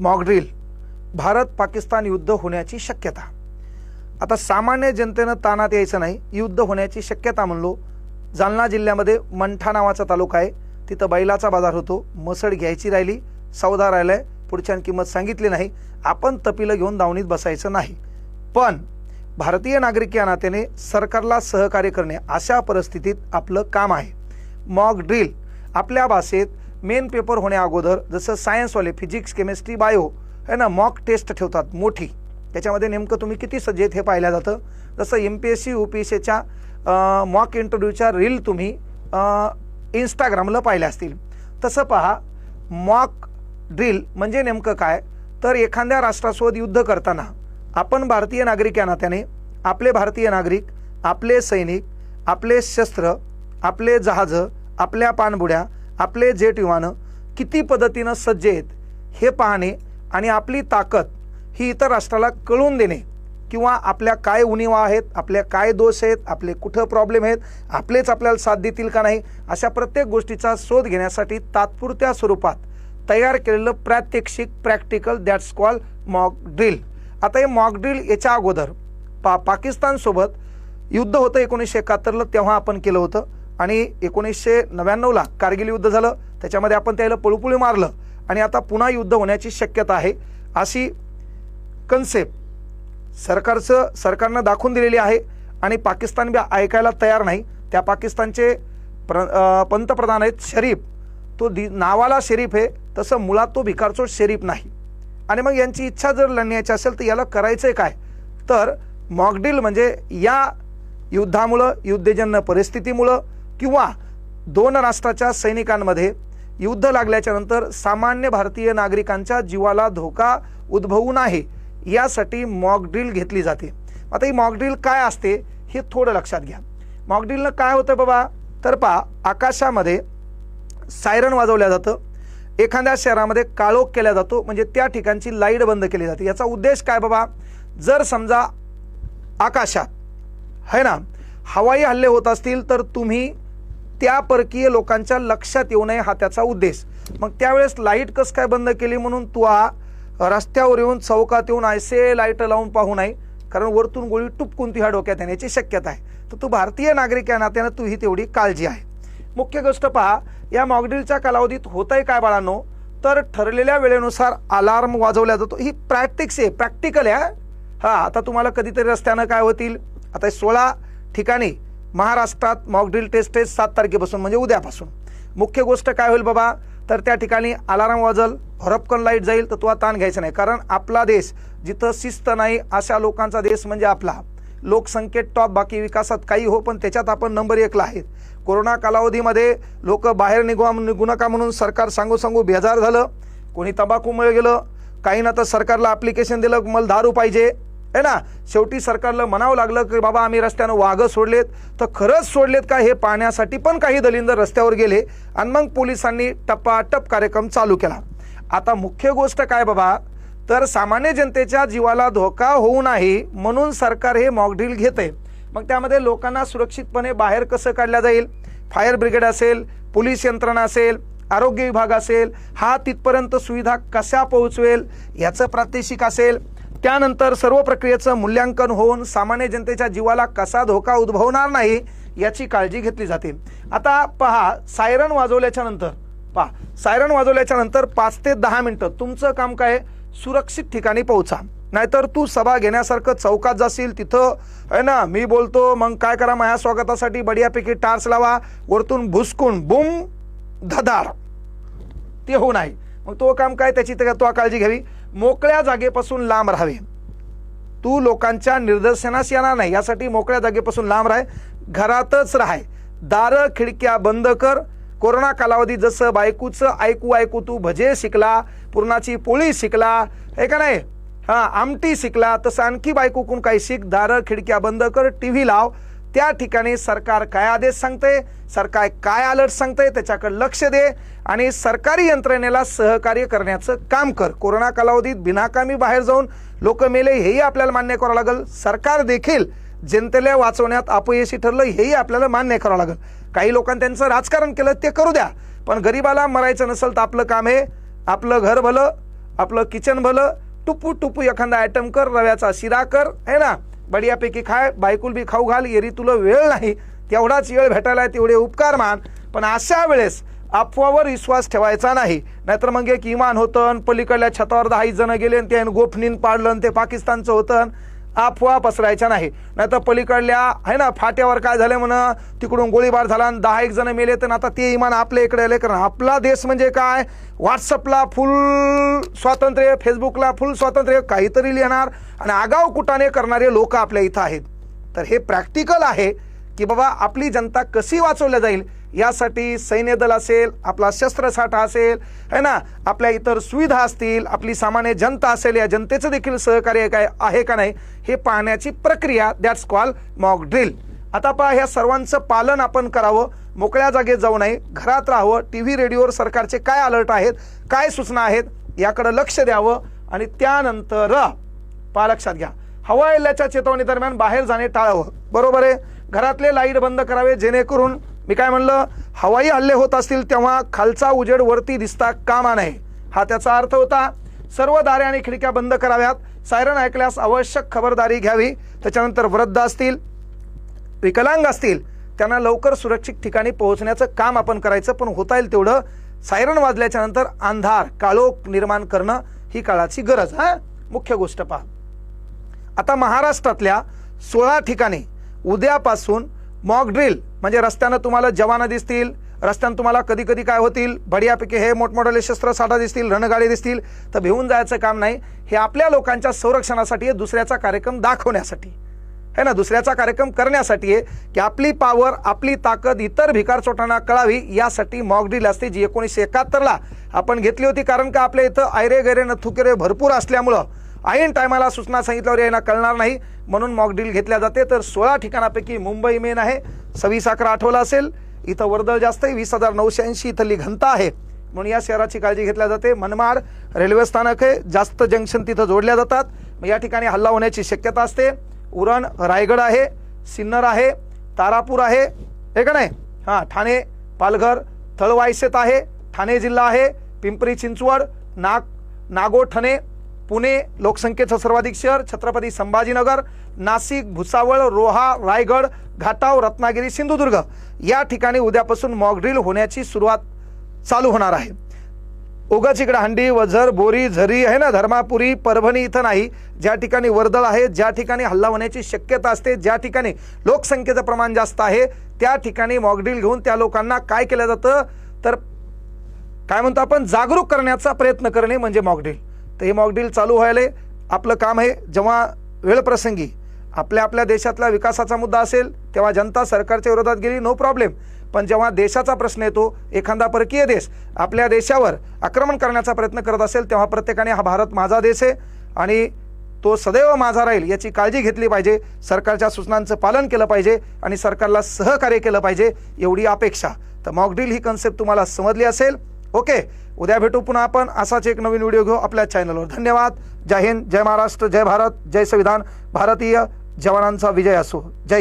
Mock drill Bharat Pakistan युद्ध होण्याची शक्यता. आता सामान्य जनतेनं तानात यायचं नाही युद्ध होण्याची शक्यता म्हणलो. जालना जिल्ह्यामध्ये मंठा नावाचा तालुका आहे तिथं बैलाचा बाजार होतो मसड घ्यायची राहिली सौदा आहे पुढच्यानं किंमत सांगितली नाही आपण तपिलं घेऊन दावणीत बसायचं नाही. पण भारतीय नागरिक या नात्याने सरकारला सहकार्य करणे अशा परिस्थितीत आपलं काम आहे. मॉक ड्रिल आपल्या भाषेत मेन पेपर होण्या अगोदर जसं सायन्सवाले फिजिक्स केमिस्ट्री बायो है ना मॉक टेस्ट ठेवतात मोठी. त्याच्यामध्ये नेमकं तुम्ही किती सज्जेत हे पाहिलं जातं? जसं M P S C U P S सीच्या मॉक इंटरव्ह्यूच्या रील तुम्ही इंस्टाग्रामला पाहिल्या असतील. तसं पहा मॉक ड्रिल म्हणजे नेमकं काय? तर एखाद्या राष्ट्रासोबत युद्ध करताना आपण भारतीय नागरिक या नात्याने आपले भारतीय नागरिक आपले सैनिक आपले शस्त्र आपले जहाजं आपल्या पाणबुड्या आपले जेट विमानं किती पद्धतीनं सज्ज आहेत हे पाहणे आणि आपली ताकद ही इतर राष्ट्राला कळून देणे किंवा आपल्या काय उणीवा आहेत आपल्या काय दोष आहेत आपले कुठं प्रॉब्लेम आहेत आपलेच आपल्याला साथ देतील का नाही अशा प्रत्येक गोष्टीचा शोध घेण्यासाठी तात्पुरत्या स्वरूपात तयार केलेलं प्रात्यक्षिक practical that's call mock drill आता हे मॉक ड्रिल याच्या अगोदर पा पाकिस्तानसोबत युद्ध होतं एकोणीसशे एकाहत्तरला तेव्हा आपण केलं होतं. आणि एकोणीसशे नव्याण्णवला कारगिल युद्ध झालं. त्याच्यामध्ये आपण त्याला पळुपुळी मारलं आणि आता पुन्हा युद्ध होण्याची शक्यता आहे. अशी कन्सेप्ट सरकारचं सरकारनं दाखवून दिलेली आहे आणि पाकिस्तान बी ऐकायला तयार नाही. त्या पाकिस्तानचे प्र पंतप्रधान आहेत शरीफ. तो दि नावाला शरीफ आहे तसं मुळात तो भिकारचो शरीफ नाही. आणि मग यांची इच्छा जर लढण्याची असेल तर याला करायचं आहे काय? तर मॉकडील म्हणजे या युद्धामुळं युद्धजन्य परिस्थितीमुळं किंवा दोन राष्ट्राच्या सैनिकांमध्ये युद्ध लागल्याच्या नंतर सामान्य भारतीय नागरिकांच्या जीवाला धोका उद्भवू नये यासाठी मॉकड्रिल घेतली जाते. आता ही मॉकड्रिल काय असते हे थोडं लक्षात घ्या. मॉकड्रिलनं काय होतं बाबा? तर पहा आकाशामध्ये सायरन वाजवल्या जातं. एखाद्या शहरामध्ये काळोख केला जातो म्हणजे त्या ठिकाणची लाइट बंद केली जाते. याचा उद्देश काय बाबा? जर समजा आकाशात है ना हवाई हल्ले होत असतील तर तुम्ही त्या परकीय लोकांच्या लक्षात येऊ नये हा त्याचा उद्देश. मग त्यावेळेस लाइट कसं काय बंद केली म्हणून? तू रस्त्यावर येऊन चौकात येऊन ऐसे लाइट लावून पाहू नये. कारण वरतून गोळी टुपकून तुझ्या डोक्यात येण्याची शक्यता आहे. तर तू भारतीय नागरिक या नात्यानं तू ही तेवढी काळजी आहे. मुख्य गोष्ट पहा या मॉकड्रीलच्या कालावधीत होतंय काय बाळांनो? तर ठरलेल्या वेळेनुसार अलार्म वाजवला जातो. ही प्रॅक्टिक्स आहे प्रॅक्टिकल आहे हा. आता तुम्हाला कधीतरी रस्त्यानं काय होतील? आता सोळा ठिकाणी महाराष्ट्रात मॉकड्रिल टेस्ट आहे सात तारखेपासून म्हणजे उद्यापासून. मुख्य गोष्ट काय होईल बाबा? तर त्या ठिकाणी अलाराम वाजल हरपकन लाइट जाईल तर तुला ताण घ्यायचा नाही. कारण आपला देश जिथं शिस्त नाही अशा लोकांचा देश म्हणजे आपला. लोकसंख्येत टॉप बाकी विकासात काही हो पण त्याच्यात आपण नंबर एकला आहेत. कोरोना कालावधीमध्ये लोक बाहेर निघू निघू नका म्हणून सरकार सांगू सांगू बेजार झालं. कोणी तंबाखूमुळे गेलं. काही ना तर सरकारला अप्लिकेशन दिलं मला दारू पाहिजे. आहे ना? शेवटी सरकारला म्हणावं लागलं की बाबा आम्ही रस्त्यानं वाघ सोडलेत. तर खरंच सोडलेत का हे पाहण्यासाठी पण काही दलिंदर रस्त्यावर गेले आणि मग पोलिसांनी टप्पाटप कार्यक्रम चालू केला. आता मुख्य गोष्ट काय बाबा? तर सामान्य जनतेच्या जीवाला धोका होऊ नाही म्हणून सरकार हे मॉकड्रिल घेते मग त्यामध्ये लोकांना सुरक्षितपणे बाहेर कसं काढल्या जाईल? फायर ब्रिगेड असेल पोलीस यंत्रणा असेल आरोग्य विभाग असेल हा तिथपर्यंत सुविधा कशा पोहोचवेल याचं प्रात्यक्षिक असेल. त्यानंतर सर्व प्रक्रियेचं मूल्यांकन होऊन सामान्य जनतेच्या जीवाला कसा धोका उद्भवणार नाही याची काळजी घेतली जाते. आता पहा सायरन वाजवल्याच्या नंतर. पहा सायरन वाजवल्याच्या नंतर पाच ते दहा मिनटं तुमचं काम काय? सुरक्षित ठिकाणी पोहोचा. नाहीतर तू सभा घेण्यासारखं चौकात जाशील तिथं आहे ना मी बोलतो मग काय करा माझ्या स्वागतासाठी बढियापैकी टार्च लावा वरतून भुसकून बुम धदार ते होऊ नाही. मग तो काम काय? त्याची तर तो काळजी घ्यावी. मोकळ्या जागेपासून लांब राहावे. तू लोकांच्या निदर्शनास येणार नाही यासाठी मोकळ्या जागेपासून लांब राह घरातच राहाय दारं खिडक्या बंद कर. कोरोना कालावधी जसं बायकूचं ऐकू ऐकू तू भजे शिकला पुरणाची पोळी शिकला हे का नाही? हां आमटी शिकला तसं आणखी बायकोकून काही शिक. दारं खिडक्या बंद कर टी व्ही लाव. त्या ठिकाणी सरकार काय आदेश सांगते सरकार काय अलर्ट सांगते त्याच्याकडे लक्ष दे आणि सरकारी यंत्रणेला सहकार्य करण्याचं काम कर. कोरोना कालावधीत बिनाकामी बाहेर जाऊन लोक मेले हेही आपल्याला मान्य करावं लागेल. सरकार देखील जनतेला वाचवण्यात अपयशी ठरलं हेही आपल्याला मान्य करावं लागेल. काही लोकांनी त्यांचं राजकारण केलं ते करू द्या. पण गरिबाला मरायचं नसेल तर आपलं काम आहे आपलं घर भलं आपलं किचन भलं टुपू टुपू एखादा आयटम कर रव्याचा शिरा कर है ना? बढियापैकी खाय बायकुल बी खाऊ घाल येरी तुला वेळ नाही. तेवढाच वेळ भेटायला तेवढे उपकार मान. पण अशा वेळेस अफवावर विश्वास ठेवायचा नाही. नाहीतर मग एक इमान होतं पलीकडल्या छतावर दहा जण गेले आणि ते गोफनीन पाडलं ते पाकिस्तानचं होतं अफवा पसरायच्या नाही. नाहीतर पलीकडल्या आहे ना फाट्यावर काय झालं म्हणा तिकडून गोळीबार झाला आणि दहा एक जण मेले. तर आता ते इमान आपल्या इकडे आले. कारण आपला देश म्हणजे काय? व्हॉट्सअपला फुल स्वातंत्र्य फेसबुकला फुल स्वातंत्र्य काहीतरी लिहिणार आणि आगाव कुटाने करणारे लोक आपल्या इथं आहेत. तर हे प्रॅक्टिकल आहे. की बाबा आपली जनता कशी वाचवल्या जाईल? यासाठी सैन्य दल असेल आपला शस्त्रसाठा असेल है ना? आपल्या इतर सुविधा असतील आपली सामान्य जनता असेल या जनतेचं देखील सहकार्य काय आहे का नाही हे पाहण्याची प्रक्रिया दॅट्स कॉल मॉक ड्रिल आता पहा ह्या सर्वांचं पालन आपण करावं मोकळ्या जागेत जाऊ नये घरात राहावं टी व्ही रेडिओवर सरकारचे काय अलर्ट आहेत काय सूचना आहेत याकडं लक्ष द्यावं आणि त्यानंतर पहा लक्षात घ्या. हवा हल्ल्याच्या चेतवणी दरम्यान बाहेर जाणे टाळावं. बरोबर आहे? घरातले लाइट बंद करावे जेणेकरून मी काय म्हणलं हवाई हल्ले होत असतील तेव्हा खालचा उजेड वरती दिसता कामा नये. हा त्याचा अर्थ होता सर्व दारे आणि खिडक्या बंद कराव्यात सायरन ऐकल्यास आवश्यक खबरदारी घ्यावी त्याच्यानंतर वृद्ध असतील विकलांग असतील त्यांना लवकर सुरक्षित ठिकाणी पोहोचण्याचं काम आपण करायचं पण होता येईल तेवढं सायरन वाजल्याच्या नंतर अंधार काळोख निर्माण करणं ही काळाची गरज हा? मुख्य गोष्ट पहा. आता महाराष्ट्रातल्या सोळा ठिकाणी उद्यापासून मॉक ड्रिल म्हणजे रस्त्यानं तुम्हाला जवानं दिसतील रस्त्यानं तुम्हाला कधी कधी काय होतील बढियापैकी हे मोठमोठाले शस्त्रसाठा दिसतील रणगाडी दिसतील तर भिवून जायचं काम नाही. हे आपल्या लोकांच्या संरक्षणासाठी आहे दुसऱ्याचा कार्यक्रम दाखवण्यासाठी. है ना? दुसऱ्याचा कार्यक्रम करण्यासाठी आहे की आपली पावर आपली ताकद इतर भिकार चोटांना कळावी यासाठी मॉक ड्रिल असते जी एकोणीसशे एकाहत्तरला आपण घेतली होती. कारण का आपल्या इथं आयरे गैरे थुकेरे भरपूर असल्यामुळं ऐन टायमाला सूचना सांगितल्यावर यांना कळणार नाही. म्हणून मॉकड्रिल घेतल्या जाते. तर सोळा ठिकाणापैकी मुंबई मेन आहे. सव्वीस अकरा आठवला असेल. इथं वर्दळ जास्त आहे. वीस हजार नऊशे ऐंशी इथली घनता आहे. म्हणून या शहराची काळजी घेतल्या जाते. मनमाड रेल्वे स्थानक आहे. जास्त जंक्शन तिथं जोडल्या जातात. मग या ठिकाणी हल्ला होण्याची शक्यता असते. उरण रायगड आहे. सिन्नर आहे. तारापूर आहे. हे का नाही? हां ठाणे पालघर थळवायसेत आहे. ठाणे जिल्हा आहे. पिंपरी चिंचवड नाग नागोठणे पुणे लोकसंख्येचं सर्वाधिक शहर छत्रपती संभाजीनगर नाशिक भुसावळ रोहा रायगड घाटाव रत्नागिरी सिंधुदुर्ग. या ठिकाणी उद्यापासून मॉकड्रिल होण्याची सुरुवात चालू होणार आहे. उगाच इकडे हंडी वझर बोरी झरी आहे ना धर्मापुरी परभणी इथं नाही. ज्या ठिकाणी वर्दळ आहे ज्या ठिकाणी हल्ला होण्याची शक्यता असते ज्या ठिकाणी लोकसंख्येचं प्रमाण जास्त आहे त्या ठिकाणी मॉकड्रिल घेऊन त्या लोकांना काय केलं जातं? तर काय म्हणतो आपण? जागरूक करण्याचा प्रयत्न करणे म्हणजे मॉकड्रिल तर हे मॉकड्रिल चालू व्हायला. आपलं काम आहे जेव्हा वेळप्रसंगी आपल्या आपल्या देशातला विकासाचा मुद्दा असेल तेव्हा जनता सरकारच्या विरोधात गेली नो प्रॉब्लेम पण जेव्हा देशाचा प्रश्न येतो एखादा परकीय देश आपल्या देशावर आक्रमण करण्याचा प्रयत्न करत असेल तेव्हा प्रत्येकाने हा भारत माझा देश आहे आणि तो सदैव माझा राहील याची काळजी घेतली पाहिजे. सरकारच्या सूचनांचं पालन केलं पाहिजे आणि सरकारला सहकार्य केलं पाहिजे एवढी अपेक्षा. तर मॉकड्रिल ही कन्सेप्ट तुम्हाला समजली असेल. ओके उद्या भेटू पुन्हा आपण. असाच एक नवीन व्हिडिओ घेऊ आपल्या चॅनलवर धन्यवाद. जय हिंद जय महाराष्ट्र जय भारत जय संविधान. भारतीय जवानांचा विजय असो. जय